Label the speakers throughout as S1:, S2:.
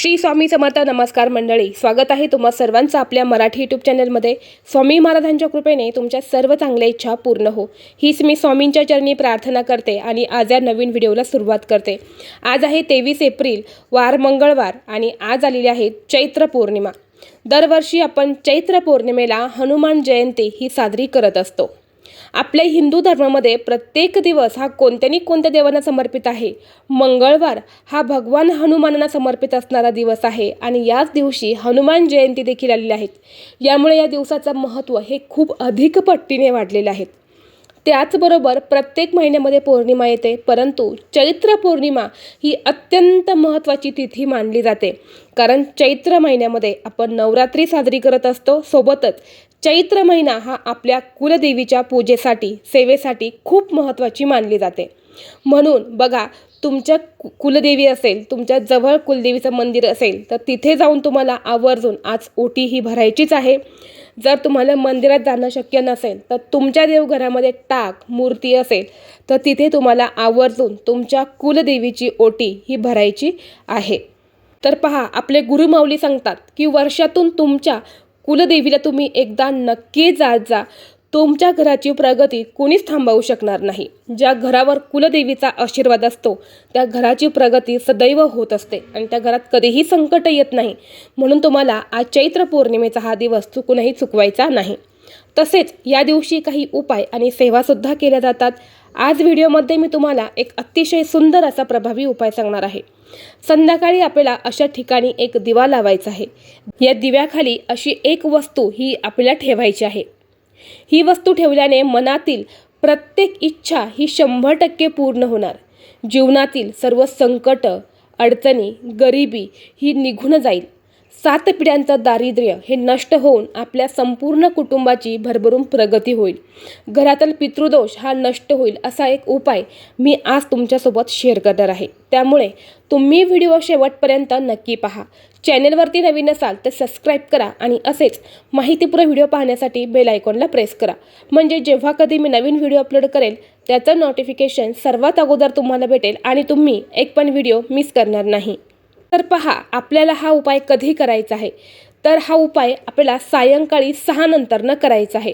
S1: श्री स्वामी समर्थ नमस्कार मंडळी. स्वागत आहे तुम्हा सर्वांचं आपल्या मराठी यूट्यूब चॅनलमध्ये स्वामी महाराजांच्या कृपेने तुमच्या सर्व चांगल्या इच्छा पूर्ण हो. हीच मी स्वामींच्या चरणी प्रार्थना करते आणि आज या नवीन व्हिडिओला सुरुवात करते. आज आहे तेवीस एप्रिल वार मंगळवार आणि आज आलेली आहे चैत्र पौर्णिमा. दरवर्षी आपण चैत्र पौर्णिमेला हनुमान जयंती ही साजरी करत असतो. आपल्या हिंदू धर्मामध्ये प्रत्येक दिवस हा कोणत्यानी कोणत्या देवांना समर्पित आहे? मंगळवार हा भगवान हनुमानांना समर्पित असणारा दिवस आहे आणि याच दिवशी हनुमान जयंती देखील आलेली आहेत यामुळे या दिवसाचं महत्त्व हे खूप अधिक पट्टीने वाढलेलं आहे. त्याचबरोबर प्रत्येक महिन्यामध्ये पौर्णिमा येते परंतु चैत्र पौर्णिमा ही अत्यंत महत्त्वाची तिथी मानली जाते. कारण चैत्र महिन्यामध्ये आपण नवरात्री साजरी करत असतो सोबतच चैत्र महिना हा आपल्या कुलदेवीच्या पूजेसाठी सेवेसाठी खूप महत्त्वाची मानली जाते. म्हणून बघा तुमच्या कु कुलदेवी असेल तुमच्या जवळ कुलदेवीचं मंदिर असेल तर तिथे जाऊन तुम्हाला आवर्जून आज ओटी ही भरायचीच आहे. जर तुम्हाला मंदिरात जाणं शक्य नसेल तर तुमच्या देवघरामध्ये टाक मूर्ती असेल तर तिथे तुम्हाला आवर्जून तुमच्या कुलदेवीची ओटी ही भरायची आहे. तर पहा आपले गुरुमाऊली सांगतात की वर्षातून तुमच्या कुलदेवीला तुम्ही एकदा नक्की जात जा. तुमच्या घराची प्रगती कोणीच थांबवू शकणार नाही. ज्या घरावर कुलदेवीचा आशीर्वाद असतो त्या घराची प्रगती सदैव होत असते आणि त्या घरात कधीही संकट येत नाही. म्हणून तुम्हाला आज चैत्र पौर्णिमेचा हा दिवस चुकूनही चुकवायचा नाही. तसेच या दिवशी काही उपाय आणि सेवासुद्धा केल्या जातात. आज व्हिडिओमध्ये मी तुम्हाला एक अतिशय सुंदर असा प्रभावी उपाय सांगणार आहे. संध्याकाळी आपल्याला अशा ठिकाणी एक दिवा लावायचा आहे. या दिव्याखाली अशी एक वस्तू ही आपल्याला ठेवायची आहे. ही वस्तू ठेवल्याने मनातील प्रत्येक इच्छा ही शंभर टक्के पूर्ण होणार. जीवनातील सर्व संकट अडचणी गरिबी ही निघून जाईल. सात पिढ्यांचं दारिद्र्य हे नष्ट होऊन आपल्या संपूर्ण कुटुंबाची भरभरून प्रगती होईल. घरातील पितृदोष हा नष्ट होईल असा एक उपाय मी आज तुमच्यासोबत शेअर करणार आहे. त्यामुळे तुम्ही व्हिडिओ शेवटपर्यंत नक्की पहा. चॅनेलवरती नवीन असाल तर सबस्क्राईब करा आणि असेच माहितीपूर्ण व्हिडिओ पाहण्यासाठी बेल आयकॉनला प्रेस करा. म्हणजे जेव्हा कधी मी नवीन व्हिडिओ अपलोड करेल त्याचं नोटिफिकेशन सर्वात अगोदर तुम्हाला भेटेल आणि तुम्ही एक पण व्हिडिओ मिस करणार नाही. तर पहा आपल्याला हा उपाय कधी करायचा आहे? तर हा उपाय आपल्याला सायंकाळी सहा नंतरनं करायचा आहे.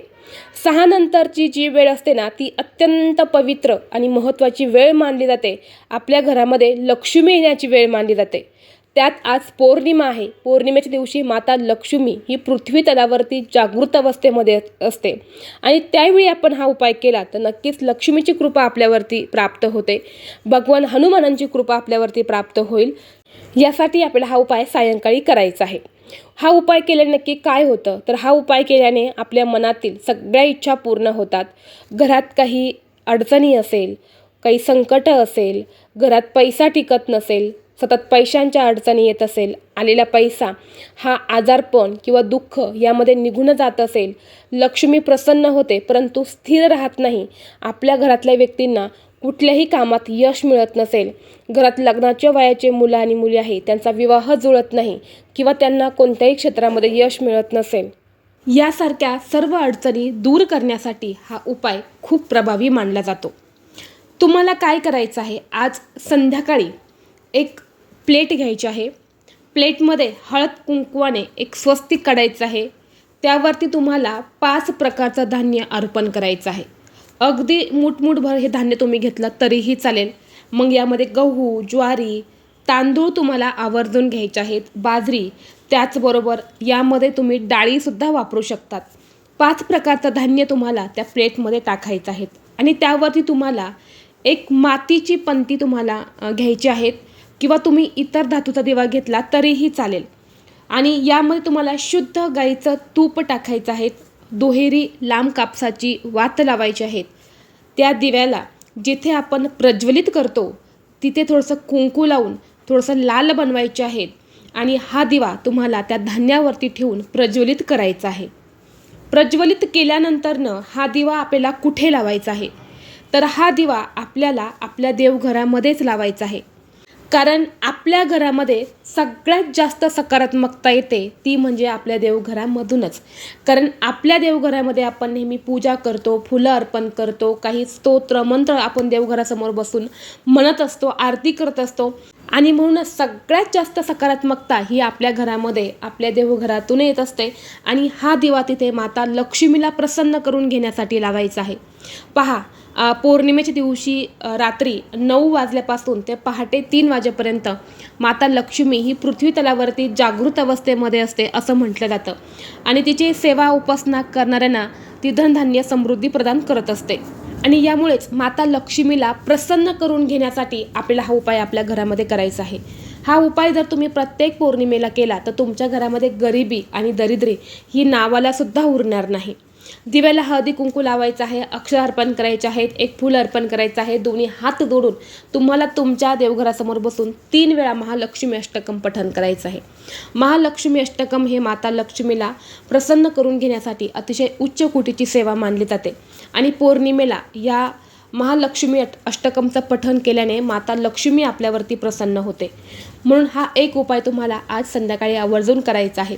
S1: सहा नंतरची जी वेळ असते ना ती अत्यंत पवित्र आणि महत्त्वाची वेळ मानली जाते. आपल्या घरामध्ये लक्ष्मी येण्याची वेळ मानली जाते. त्यात आज पौर्णिमा आहे. पौर्णिमेच्या दिवशी माता लक्ष्मी ही पृथ्वी तलावरती जागृत अवस्थेमध्ये असते. आणि त्यावेळी आपण हा उपाय केला तर नक्कीच लक्ष्मीची कृपा आपल्यावरती प्राप्त होते. भगवान हनुमानांची कृपा आपल्यावरती प्राप्त होईल. यासाठी आपल्याला हा उपाय सायंकाळी करायचा आहे. हा उपाय केल्याने नक्की काय होतं? तर हा उपाय केल्याने आपल्या मनातील सगळ्या इच्छा पूर्ण होतात. घरात काही अडचणी असेल काही संकट असेल घरात पैसा टिकत नसेल सतत पैशांच्या अडचणी येत असेल आलेला पैसा हा आजारपण किंवा दुःख यामध्ये निघून जात असेल लक्ष्मी प्रसन्न होते परंतु स्थिर राहत नाही. आपल्या घरातल्या व्यक्तींना कुठल्याही कामात यश मिळत नसेल घरात लग्नाच्या वयाचे मुलं आणि मुली आहे त्यांचा विवाह जुळत नाही किंवा त्यांना कोणत्याही क्षेत्रामध्ये यश मिळत नसेल. यासारख्या सर्व अडचणी दूर करण्यासाठी हा उपाय खूप प्रभावी मानला जातो. तुम्हाला काय करायचं आहे? आज संध्याकाळी एक प्लेट घ्यायची आहे. प्लेटमध्ये हळद कुंकवाने एक स्वस्तिक काढायचं आहे. त्यावरती तुम्हाला पाच प्रकारचं धान्य अर्पण करायचं आहे. अगदी मुठमुठभर हे धान्य तुम्ही घेतलं तरीही चालेल. मग यामध्ये गहू ज्वारी तांदूळ तुम्हाला आवर्जून घ्यायचे आहेत. बाजरी त्याचबरोबर यामध्ये तुम्ही डाळीसुद्धा वापरू शकतात. पाच प्रकारचं धान्य तुम्हाला त्या प्लेटमध्ये टाकायचं आहेत. आणि त्यावरती तुम्हाला एक मातीची पंती तुम्हाला घ्यायची आहेत. किंवा तुम्ही इतर धातूचा दिवा घेतला तरीही चालेल. आणि यामध्ये तुम्हाला शुद्ध गाईचं तूप टाकायचं आहे. दुहेरी लांब कापसाची वात लावायची आहेत. त्या दिव्याला जिथे आपण प्रज्वलित करतो तिथे थोडंसं कुंकू लावून थोडंसं लाल बनवायचे आहेत आणि हा दिवा तुम्हाला त्या धान्यावरती ठेवून प्रज्वलित करायचा आहे. प्रज्वलित केल्यानंतरनं हा दिवा आपल्याला कुठे लावायचा आहे? तर हा दिवा आपल्याला आपल्या देवघरामध्येच लावायचा आहे. कारण आपल्या घरामध्ये सगळ्यात जास्त सकारात्मकता येते ती म्हणजे आपल्या देवघरामधूनच. कारण आपल्या देवघरामध्ये आपण नेहमी पूजा करतो फुलं अर्पण करतो काही स्तोत्र मंत्र आपण देवघरासमोर बसून म्हणत असतो आरती करत असतो. आणि म्हणूनच सगळ्यात जास्त सकारात्मकता ही आपल्या घरामध्ये आपल्या देवघरातून येत असते आणि हा दिवा तिथे माता लक्ष्मीला प्रसन्न करून घेण्यासाठी लावायचा आहे. पहा पौर्णिमेच्या दिवशी रात्री नऊ वाजल्यापासून ते पहाटे तीन वाजेपर्यंत माता लक्ष्मी ही पृथ्वी तलावरती जागृत अवस्थेमध्ये असते असं म्हटलं जातं. आणि तिची सेवा उपासना करणाऱ्यांना ती धनधान्य समृद्धी प्रदान करत असते. आणि यामुळेच माता लक्ष्मीला प्रसन्न करून घेण्यासाठी आपल्याला हा उपाय आपल्या घरामध्ये करायचा आहे. हा उपाय जर तुम्ही प्रत्येक पौर्णिमेला केला तर तुमच्या घरामध्ये गरिबी आणि दरिद्री ही नावाला सुद्धा उरणार नाही. दिव्याला हळदी कुंकू लावायचं आहे अक्षर अर्पण करायचे आहेत एक फूल अर्पण करायचं आहे दोन्ही हात जोडून तुम्हाला तुमच्या देवघरासमोर बसून तीन वेळा महालक्ष्मी अष्टकम पठण करायचं आहे. महालक्ष्मी अष्टकम हे माता लक्ष्मीला प्रसन्न करून घेण्यासाठी अतिशय उच्च कोटीची सेवा मानली जाते. आणि पौर्णिमेला या महालक्ष्मी अष्टकमचं पठण केल्याने माता लक्ष्मी आपल्यावरती प्रसन्न होते. म्हणून हा एक उपाय तुम्हाला आज संध्याकाळी आवर्जून करायचा आहे.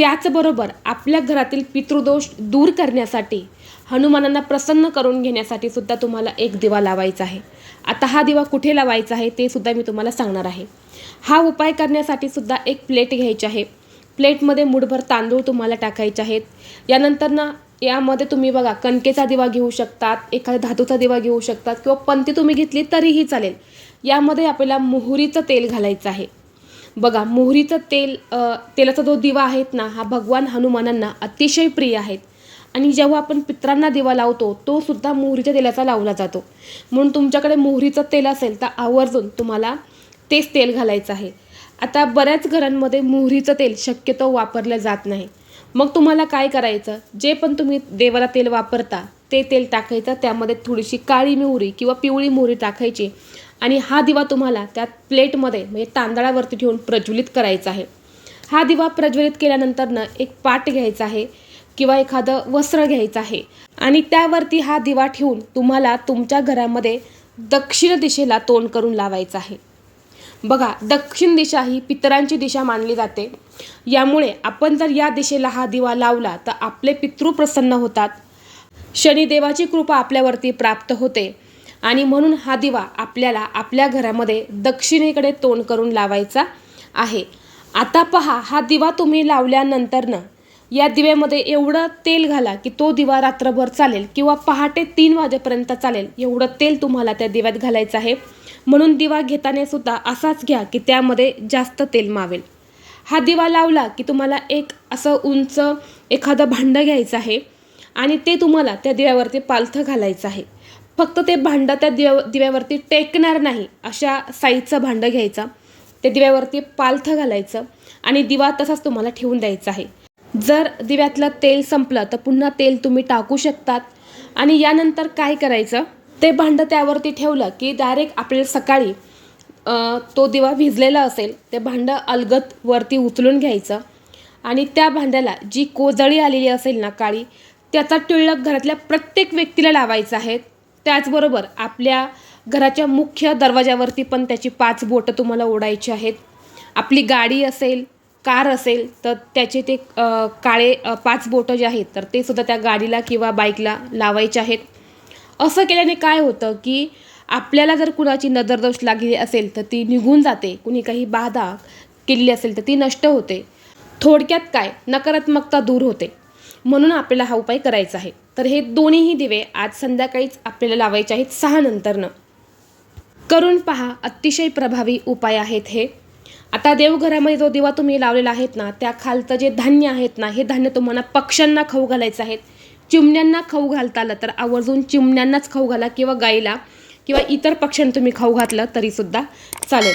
S1: त्याचबरोबर आपल्या घरातील पितृदोष दूर करण्यासाठी हनुमानांना प्रसन्न करून घेण्यासाठी सुद्धा तुम्हाला एक दिवा लावायचा आहे. आता हा दिवा कुठे लावायचा आहे ते सुद्धा मी तुम्हाला सांगणार आहे. हा उपाय करण्यासाठी सुद्धा एक प्लेट घ्यायची आहे. प्लेटमध्ये मुठभर तांदूळ तुम्हाला टाकायचे आहेत. यानंतर ना यामध्ये तुम्ही बघा कणकेचा दिवा घेऊ शकतात एखादा धातूचा दिवा घेऊ शकतात किंवा पंती तुम्ही घेतली तरीही चालेल. यामध्ये आपल्याला मोहरीचं तेल घालायचं आहे. बघा मोहरीचं तेल तेलाचा जो दिवा आहेत ना हा भगवान हनुमानांना अतिशय प्रिय आहेत. आणि जेव्हा आपण पित्रांना दिवा लावतो तो सुद्धा मोहरीच्या तेलाचा लावला जातो. म्हणून तुमच्याकडे मोहरीचं तेल असेल तर आवर्जून तुम्हाला तेच तेल घालायचं आहे. आता बऱ्याच घरांमध्ये मोहरीचं तेल शक्यतो वापरलं जात नाही. मग तुम्हाला काय करायचं? जे पण तुम्ही देवाला तेल वापरता ते तेल टाकायचं. त्यामध्ये थोडीशी काळी मोहरी किंवा पिवळी मोहरी टाकायची. आणि हा दिवा तुम्हाला त्या प्लेटमध्ये म्हणजे तांदळावरती ठेवून प्रज्वलित करायचा आहे. हा दिवा प्रज्वलित केल्यानंतरनं एक पाट घ्यायचा आहे किंवा एखादं वस्त्र घ्यायचं आहे. आणि त्यावरती हा दिवा ठेवून तुम्हाला तुमच्या घरामध्ये दक्षिण दिशेला तोंड करून लावायचं आहे. बघा दक्षिण दिशा ही पितरांची दिशा मानली जाते. यामुळे आपण जर या दिशेला हा दिवा लावला तर आपले पितृ प्रसन्न होतात. शनिदेवाची कृपा आपल्यावरती प्राप्त होते. आणि म्हणून हा दिवा आपल्याला आपल्या घरामध्ये दक्षिणेकडे तोंड करून लावायचा आहे. आता पहा हा दिवा तुम्ही लावल्यानंतरनं या दिव्यामध्ये एवढं तेल घाला की तो दिवा रात्रभर चालेल किंवा पहाटे तीन वाजेपर्यंत चालेल एवढं तेल तुम्हाला त्या दिव्यात घालायचं आहे. म्हणून दिवा घेताना सुद्धा असाच घ्या की त्यामध्ये जास्त तेल मावेल. हा दिवा लावला की तुम्हाला एक असं उंच एखादं भांडं घ्यायचं आहे आणि ते तुम्हाला त्या दिव्यावरती पालथं घालायचं आहे. फक्त ते भांडं त्या दिव्या दिव्यावरती टेकणार नाही अशा साईजचं भांडं घ्यायचं. ते दिव्यावरती पालथं घालायचं आणि दिवा तसाच तुम्हाला ठेवून द्यायचा आहे. जर दिव्यातलं तेल संपलं तर पुन्हा तेल तुम्ही टाकू शकतात. आणि यानंतर काय करायचं? ते भांडं त्यावरती ठेवलं की डायरेक्ट आपल्याला सकाळी तो दिवा भिजलेला असेल ते भांडं अलगत वरती उचलून घ्यायचं. आणि त्या भांड्याला जी कोजळी आलेली असेल ना काळी त्याचा टिळक घरातल्या प्रत्येक व्यक्तीला लावायचा आहे. त्याचबरोबर आपल्या घराच्या मुख्य दरवाजावरती पण त्याची पाच बोटं तुम्हाला ओढायची आहेत. आपली गाडी असेल कार असेल तर त्याचे ते काळे पाच बोटं जे आहेत तर ते सुद्धा त्या गाडीला किंवा बाईकला लावायचे आहेत. असं केल्याने काय होतं की आपल्याला जर कुणाची नजरदोष लागली असेल तर ती निघून जाते. कुणी काही बाधा केलेली असेल तर ती नष्ट होते. थोडक्यात काय? नकारात्मकता दूर होते. म्हणून आपल्याला हा उपाय करायचा आहे. तर हे दोन्हीही दिवे आज संध्याकाळीच आपल्याला लावायचे आहेत सहा नंतरनं. करून पहा अतिशय प्रभावी उपाय आहेत हे. आता देवघरामध्ये जो दिवा तुम्ही लावलेला आहेत ना त्या खालचं जे धान्य आहेत ना हे धान्य तुम्हाला पक्ष्यांना खाऊ घालायचं आहेत. चिमण्यांना खाऊ घालता आलं तर आवर्जून चिमण्यांनाच खाऊ घाला किंवा गाईला किंवा इतर पक्ष्यांना तुम्ही खाऊ घातलं तरीसुद्धा चालेल.